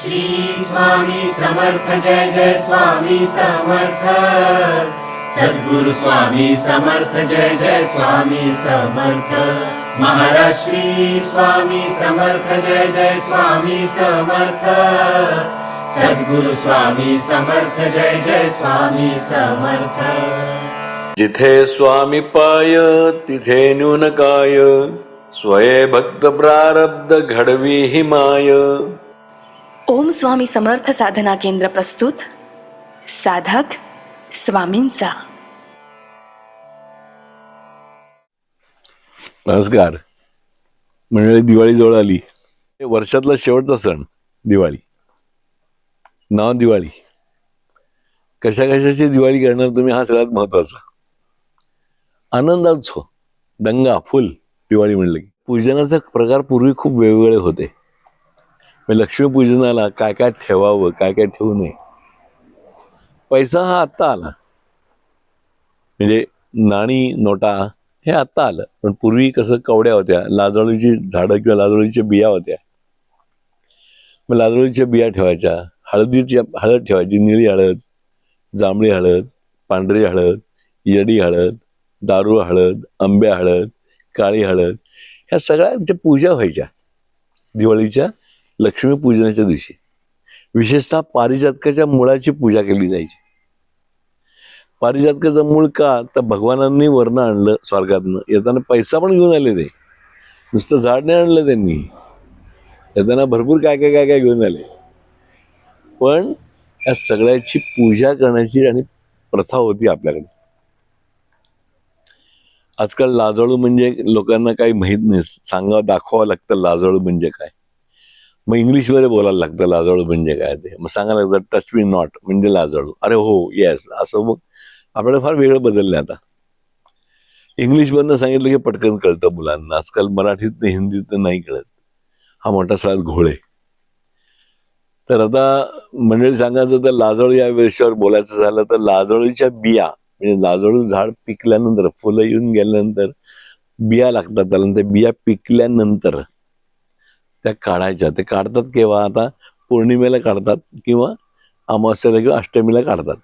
श्री स्वामी समर्थ जय जय स्वामी समर्थ। सद्गुरु स्वामी समर्थ जय जय स्वामी समर्थ। महाराज श्री स्वामी समर्थ जय जय स्वामी समर्थ। सद्गुरु स्वामी समर्थ जय जय स्वामी समर्थ। जिथे स्वामी पाय तिथे न्यून काय स्वये भक्त प्रारब्ध घडवी हि माय ओम स्वामी समर्थ साधना केंद्र प्रस्तुत साधक स्वामींचा. नमस्कार. म्हणजे दिवाळी जवळ आली. वर्षातला शेवटचा सण दिवाळी. नाव दिवाळी. कशा कशाची दिवाळी करणार तुम्ही हा सगळ्यात महत्त्वाचा आनंदात्सव दंगा फुल दिवाळी म्हणलं की. पूजनाचा प्रकार पूर्वी खूप वेगवेगळे होते. लक्ष्मीपूजनाला काय काय ठेवावं काय काय ठेवू नये? पैसा हा आत्ता आला. म्हणजे नाणी नोटा हे आत्ता आलं. पण पूर्वी कसं कवड्या होत्या लाजळूची झाडं किंवा लाजळूच्या बिया होत्या. मग लाजळूच्या बिया ठेवायच्या हळदीच्या हळद ठेवायची निळी हळद जांभळी हळद पांढरी हळद येडी हळद दारू हळद आंब्या हळद काळी हळद ह्या सगळ्या पूजा व्हायच्या. दिवाळीच्या लक्ष्मीपूजनाच्या दिवशी. विशेषतः पारिजातकाच्या मुळाची पूजा केली जायची. पारिजातकाचं मूळ का? तर भगवानांनी वर्ण आणलं स्वर्गातनं. येताना पैसा पण घेऊन आले ते. नुसतं झाड नाही आणलं त्यांनी. येताना भरपूर काय काय काय काय घेऊन आले. पण या सगळ्याची पूजा करण्याची आणि प्रथा होती आपल्याकडे. आजकाल लाजाळू म्हणजे लोकांना काही माहीत नाही. सांगावं दाखवावं लागतं लाजाळू म्हणजे काय. मग इंग्लिशमध्ये बोलायला लागतं लाजाळू म्हणजे काय ते? मग सांगायला लागतं टच मी नॉट म्हणजे लाजाळू अरे हो येस असं मग आपल्याला फार वेगळं बदललं आता. इंग्लिशमधनं सांगितलं की पटकन कळतं मुलांना. आजकाल मराठीत हिंदीत नाही कळत. हा मोठा सगळ्यात घोळे तर आता मंडळी सांगायचं तर लाजळू या विषयावर बोलायचं झालं तर लाजळूच्या बिया म्हणजे लाजळू झाड पिकल्यानंतर फुलं येऊन गेल्यानंतर बिया लागतात. त्याला बिया पिकल्यानंतर त्या काढायच्या. ते काढतात केव्हा? आता पौर्णिमेला काढतात किंवा अमावस्याला किंवा अष्टमीला काढतात.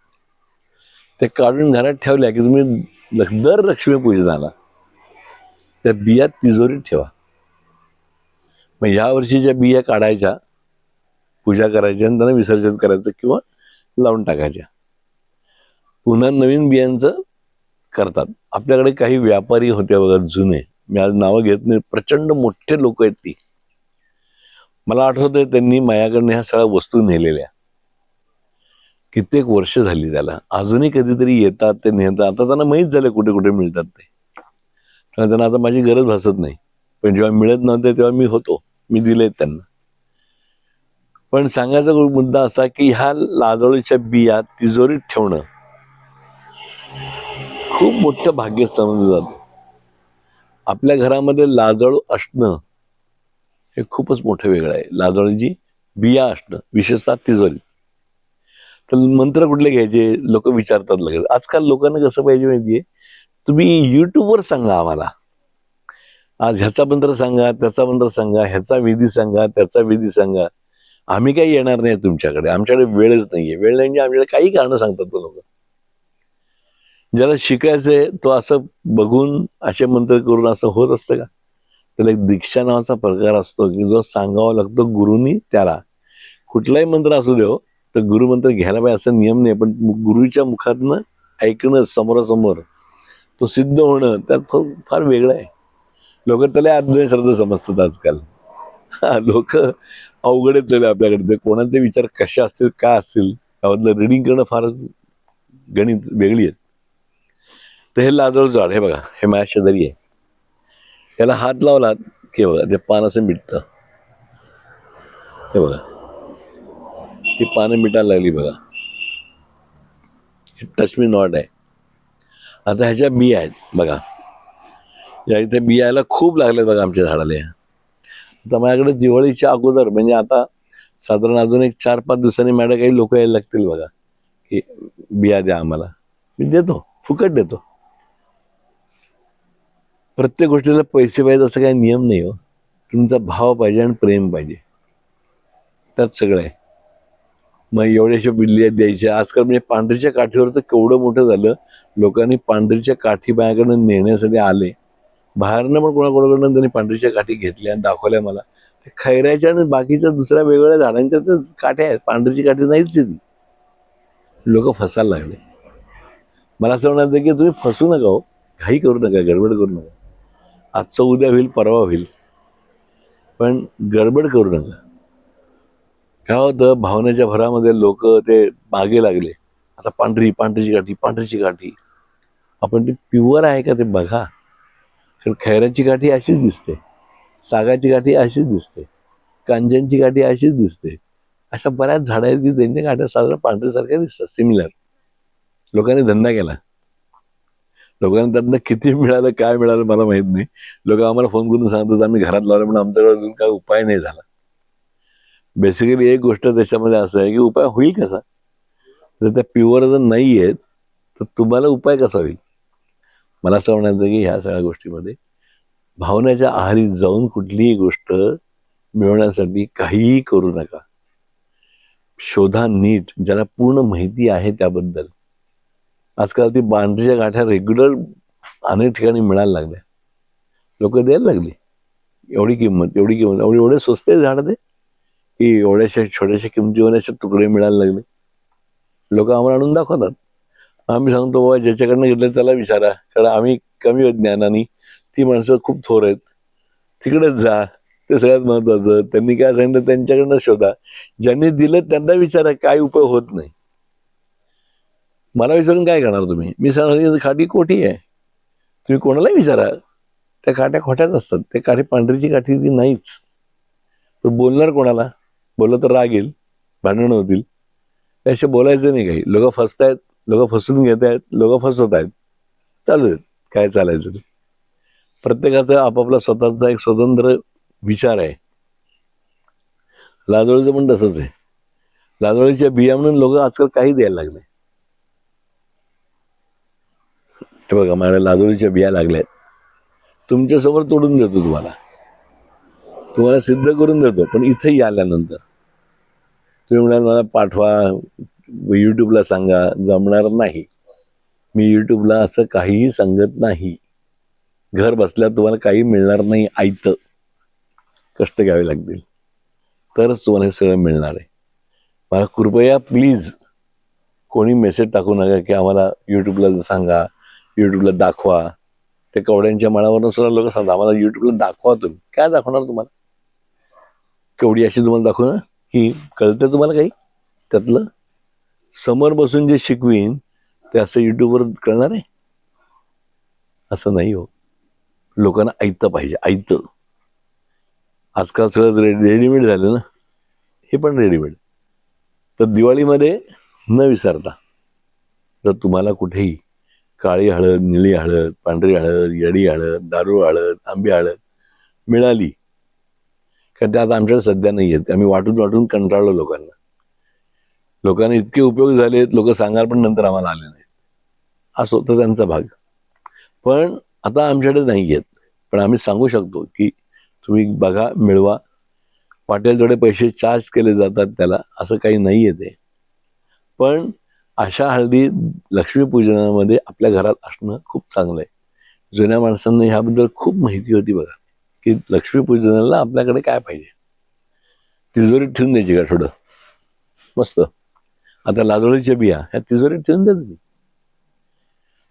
ते काढून घरात ठेवल्या की तुम्ही लक्ष- दर लक्ष्मीपूजनाला त्या बिया तिजोरीत ठेवा. मग ह्या वर्षीच्या बिया काढायच्या पूजा करायच्या आणि त्यांना विसर्जन करायचं किंवा लावून टाकायच्या पुन्हा नवीन बियांचं करतात. आपल्याकडे काही व्यापारी होते बघा जुने. मी आज नावं घेत नाही. प्रचंड मोठे लोक आहेत ती. मला आठवतंय त्यांनी माझ्याकडनं ह्या सगळ्या वस्तू नेलेल्या. कित्येक वर्ष झाली त्याला. अजूनही कधीतरी येतात ते नेतात. आता त्यांना माहीत झालं कुठे कुठे मिळतात ते. त्यामुळे त्यांना आता माझी गरज भासत नाही. पण जेव्हा मिळत नव्हते तेव्हा मी होतो. मी दिले त्यांना. पण सांगायचा मुद्दा असा की ह्या लाजळीच्या बिया तिजोरीत ठेवणं खूप मोठं भाग्य समजलं जातं. आपल्या घरामध्ये लाजळू असणं हे खूपच मोठं वेगळं आहे. लाजळूची बिया असणं विशेषतः तिजोरी. तर मंत्र कुठले घ्यायचे? लोक विचारतात लगेच. आजकाल लोकांना कसं पाहिजे माहितीये? तुम्ही युट्यूबवर सांगा आम्हाला. आज ह्याचा मंत्र सांगा त्याचा मंत्र सांगा ह्याचा विधी सांगा त्याचा विधी सांगा. आम्ही काही येणार नाही तुमच्याकडे. आमच्याकडे वेळच नाहीये. वेळ नाही म्हणजे आमच्याकडे काही कारण सांगतात तो लोक. ज्याला शिकायचंय तो असं बघून असे मंत्र करून असं होत असतं का? त्याला एक दीक्षा नावाचा प्रकार असतो की जो सांगावा लागतो गुरुनी त्याला. कुठलाही मंत्र असू देव हो, तर गुरुमंत्र घ्यायला पाहिजे असं नियम नाही पण गुरुच्या मुखातनं ऐकणं समोरासमोर तो सिद्ध होणं त्यात फार फार वेगळं आहे. लोक त्याला अज्ञान श्रद्धा समजतात आजकाल. हा लोक अवघडच झाले आपल्याकडे. ते कोणाचे विचार कसे असतील काय असतील त्याबद्दल रिडिंग करणं फार गणित वेगळी आहेत तर हे लाजळ झाड हे बघा हे माझ्या शेजारी आहे. त्याला हात लावला की बघा ते पान असं मिटतं. हे बघा. ही पानं मिटायला लागली बघा. टच मी नॉट आहे. आता ह्याच्या बिया आहेत बघा. या इथे बियायला खूप लागल्यात बघा आमच्या झाडाला आता माझ्याकडे दिवाळीच्या अगोदर म्हणजे आता साधारण अजून एक चार पाच दिवसांनी मॅडम काही लोक यायला लागतील बघा की बिया द्या आम्हाला. मी देतो फुकट देतो. प्रत्येक गोष्टीला पैसे पाहिजे असं काही नियम नाही हो. तुमचा भाव पाहिजे आणि प्रेम पाहिजे. त्यात सगळं आहे. मग एवढ्याशा बिल्ली द्यायच्या आजकाल म्हणजे पांढरीच्या काठीवर तर केवढं मोठं झालं. लोकांनी पांढरीच्या काठी माझ्याकडनं नेण्यासाठी आले. बाहेरनं पण कोणाकोणाकडनं त्यांनी पांढरीच्या काठी घेतल्या आणि दाखवल्या मला. ते खैऱ्याच्या आणि बाकीच्या दुसऱ्या वेगवेगळ्या झाडांच्या तर काठ्या आहेत. पांढरीची काठी नाहीच ती. लोक फसायला लागले. मला असं म्हणायचं की तुम्ही फसू नका हो. घाई करू नका गडबड करू नका. आजचं उद्या होईल परवा होईल. पण गडबड करू नका. काय होतं भावनेच्या भरामध्ये लोक ते मागे लागले. आता पांढरी पांढरीची काठी पांढरीची काठी आपण ती प्युअर आहे का ते बघा. कारण खैऱ्याची काठी अशीच दिसते. सागाची काठी अशीच दिसते. कांज्यांची काठी अशीच दिसते. अशा बऱ्याच झाडं आहेत की त्यांच्या काठ्या साधारण पांढरीसारख्या दिसतात सिमिलर लोकांनी धंदा केला. लोकांना त्यांना किती मिळालं काय मिळालं मला माहीत नाही. लोक आम्हाला फोन करून सांगतात आम्ही घरात लावलं म्हणून आमच्याकडे अजून काय उपाय नाही झाला. बेसिकली एक गोष्ट त्याच्यामध्ये असं आहे की उपाय होईल कसा? जर त्या प्युअर जर नाही आहेत तर तुम्हाला उपाय कसा होईल? मला असं म्हणायचं की ह्या सगळ्या गोष्टीमध्ये भावनेच्या आहारी जाऊन कुठलीही गोष्ट मिळवण्यासाठी काहीही करू नका. शोधा नीट ज्याला पूर्ण माहिती आहे त्याबद्दल. आजकाल ती बांधरीच्या गाठ्या रेग्युलर अनेक ठिकाणी मिळायला लागल्या. लोक द्यायला लागली. एवढी किंमत एवढी किंमत एवढी एवढे स्वस्त आहे झाड ते की एवढ्याशा छोट्याशा किमतीवर असे तुकडे मिळायला लागले. लोक आम्हाला आणून दाखवतात. आम्ही सांगतो बाबा ज्याच्याकडनं घेतलं त्याला विचारा. कारण आम्ही कमी आहोत ज्ञानाने ती माणसं खूप थोर आहेत. तिकडेच जा. ते सगळ्यात महत्वाचं. त्यांनी काय सांगितलं त्यांच्याकडनं शोधा. ज्यांनी दिलं त्यांना विचारा. काय उपाय होत नाही. मला विचारून काय करणार तुम्ही? मी सांगणार काठी कोठी आहे. तुम्ही कोणालाही विचारा. त्या काठ्या खोट्याच असतात. त्या काठी पांढरीची काठी ती नाहीच. तर बोलणार कोणाला? बोललं तर राग येईल. भांडणं होतील. त्याशी बोलायचं नाही काही. लोक फसतायत लोक फसून घेत आहेत लोक फसवत आहेत. चालू आहेत. काय चालायचं ते? प्रत्येकाचा आपापला स्वतःचा एक स्वतंत्र विचार आहे. लाजोळीचं पण तसंच आहे. लाजोळीच्या बिया म्हणून लोक आजकाल काही द्यायला लागले. हे बघा माझ्या लाजोळीच्या बिया लागल्यात. तुमच्यासमोर तोडून देतो तुम्हाला. तुम्हाला सिद्ध करून देतो पण इथे आल्यानंतर. तुम्ही म्हणाल मला पाठवा यूट्यूबला सांगा. जमणार नाही. मी यूट्यूबला असं काहीही सांगत नाही. घर बसल्या तुम्हाला काही मिळणार नाही आयतं. कष्ट घ्यावे लागतील. तरच तुम्हाला हे सगळं मिळणार आहे. मला कृपया प्लीज कोणी मेसेज टाकू नका की आम्हाला यूट्यूबला सांगा. युट्यूबला दाखवा. ते कवड्यांच्या मनावरून सुद्धा लोक सांगतात आम्हाला युट्यूबला दाखवा तुम्ही. काय दाखवणार तुम्हाला? कवडी अशी तुम्हाला दाखवणार की कळतं तुम्हाला काही? त्यातलं? समोर बसून जे शिकवीन ते असं युट्यूबवर कळणार आहे? असं नाही हो. लोकांना ऐकतं पाहिजे ऐकतं. आजकाल सगळं रेडी रेडीमेड झालं ना? हे पण रेडीमेड तर दिवाळीमध्ये न विसरता जर तुम्हाला कुठेही काळी हळद निळी हळद पांढरी हळद येडी हळद दारू हळद आंबी हळद मिळाली. कारण ते आता आमच्याकडे सध्या नाही आहेत. आम्ही वाटून वाटून कंटाळलो लोकांना. लोकांना इतके उपयोग झालेत लोक सांगार पण नंतर आम्हाला आले नाहीत. हा स्वतः त्यांचा भाग. पण आता आमच्याकडे नाही आहेत. पण आम्ही सांगू शकतो की तुम्ही बघा मिळवा. वाटेल पैसे चार्ज केले जातात त्याला. असं काही नाही आहे ते. पण अशा हळदी लक्ष्मीपूजनामध्ये आपल्या घरात असणं खूप चांगलं आहे जुन्या माणसांना ह्याबद्दल खूप माहिती होती बघा की लक्ष्मीपूजनाला आपल्याकडे काय पाहिजे? तिजोरीत ठेवून द्यायची का थोडं? मस्त. आता लाजोळीच्या बिया ह्या तिजोरीत ठेवून द्या तुम्ही.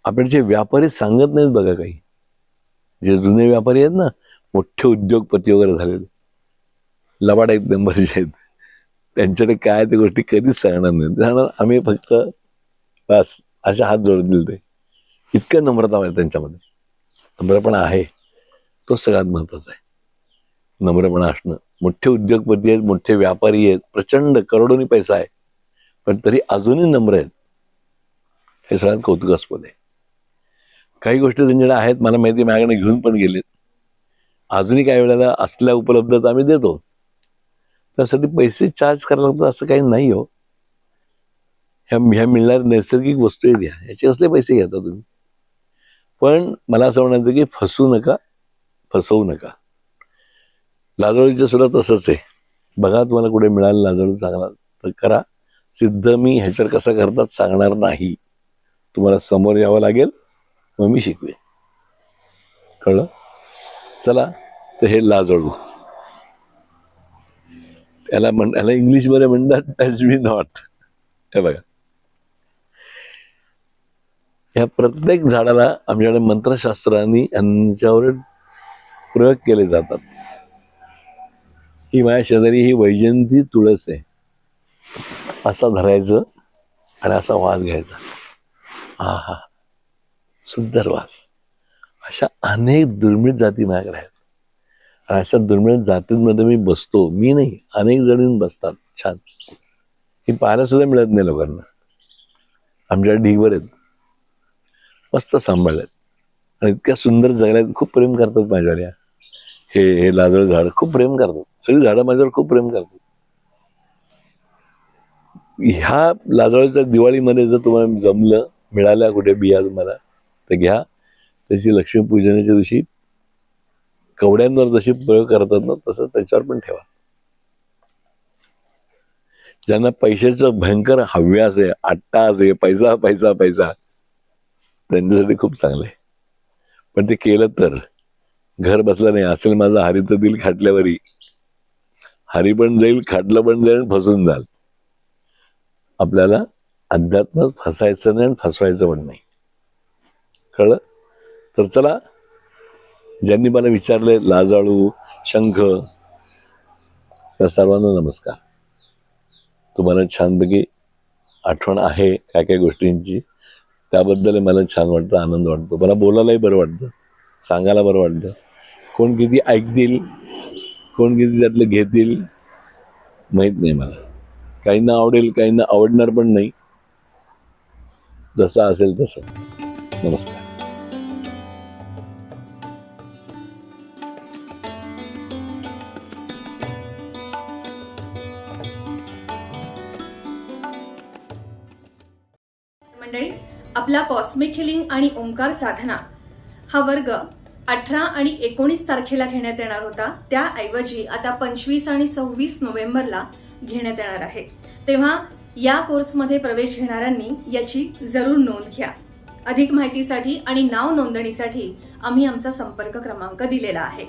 आपल्याचे व्यापारी सांगत नाहीत बघा काही. जे जुने व्यापारी आहेत ना मोठे उद्योगपती वगैरे झालेले. लबाड एक नंबरचे आहेत. त्यांच्याकडे काय त्या गोष्टी कधीच सांगणार नाही. सांगणार आम्ही फक्त बस असे हात जोडून ते इतकं नम्रता आहे त्यांच्यामध्ये. नम्रपणा आहे. तो सगळ्यात महत्त्वाचा आहे. नम्रपणा असणं. मोठे उद्योगपती आहेत मोठे व्यापारी आहेत. प्रचंड करोडोनी पैसा आहे. पण तरी अजूनही नम्र आहेत. हे सगळ्यात कौतुकास्पद आहे. काही गोष्टी त्यांच्याकडे आहेत. मला माहिती माझ्याकडे घेऊन पण गेलेत. अजूनही काही वेळेला असल्या उपलब्धता आम्ही देतो. त्यासाठी पैसे चार्ज करायला लागतात असं काही नाही हो. ह्या ह्या मिळणाऱ्या नैसर्गिक वस्तू द्या ह्या ह्याचे असले पैसे घेता तुम्ही? पण मला असं म्हणायचं की फसू नका फसवू नका. लाजोळीचं सुद्धा तसंच आहे. बघा तुम्हाला कुठे मिळालं लाजोळी चांगला तर करा. सिद्ध मी ह्याच्यावर कसं करतात सांगणार नाही. तुम्हाला समोर यावं लागेल मग मी शिकवे कळलं? चला तर हे लाजळू. याला म्हण याला इंग्लिशमध्ये म्हणतात टच मी नॉट हे बघा. या प्रत्येक झाडाला आमच्याकडे मंत्रशास्त्रांनी यांच्यावर प्रयोग केले जातात. ही माझ्या शेजारी ही वैजंती तुळस आहे. असं धरायचं आणि असा वास घ्यायचा. हा हा सुंदर वास. अशा अनेक दुर्मिळ जाती माझ्याकडे आहेत. अशा दुर्मिळ जातींमध्ये मी बसतो. मी नाही अनेक जण बसतात. छान. ही पाहायला सुद्धा मिळत नाही लोकांना. आमच्या ढीगवर आहेत. मस्त सांभाळल्यात आणि इतक्या सुंदर जगल्यात खूप प्रेम करतात माझ्यावर या हे हे लाजळ झाड खूप प्रेम करतात. सगळी झाडं माझ्यावर खूप प्रेम करतात. ह्या लाजळाच्या दिवाळीमध्ये जर तुम्हाला जमलं मिळाल्या कुठे बिया तुम्हाला तर घ्या. त्याची लक्ष्मीपूजनाच्या दिवशी कवड्यांवर जशी प्रयोग करतात ना तसं त्याच्यावर पण ठेवा. ज्यांना पैशाचं भयंकर हव्यास आहे आट्टा आहे पैसा पैसा पैसा त्यांच्यासाठी खूप चांगलं आहे. पण ते केलं तर घर बसलं नाही असेल माझं हरित दिल खाटल्यावरही हरी पण जाईल खाटलं पण जाईल फसून जाल. आपल्याला अध्यात्मात फसायचं नाही आणि फसवायचं पण नाही. कळलं? तर चला ज्यांनी मला विचारले लाजाळू शंख त्या सर्वांना नमस्कार. तुम्हाला छानपैकी आठवण आहे काय काय गोष्टींची? त्याबद्दल मला छान वाटतं आनंद वाटतो. मला बोलायलाही बरं वाटतं सांगायला बरं वाटतं. कोण किती ऐकतील कोण किती त्यातलं घेतील माहीत नाही मला. काहींना आवडेल काहींना आवडणार पण नाही. जसं असेल तसं. नमस्कार. मंडळी आपला कॉस्मिक हिलिंग आणि ओंकार साधना हा वर्ग अठरा आणि एकोणीस तारखेला घेण्यात येणार होता. त्याऐवजी आता पंचवीस आणि सव्वीस नोव्हेंबरला घेण्यात येणार आहे. तेव्हा या कोर्समध्ये प्रवेश घेणाऱ्यांनी याची जरूर नोंद घ्या. अधिक माहितीसाठी आणि नाव नोंदणीसाठी आम्ही आमचा संपर्क क्रमांक दिलेला आहे.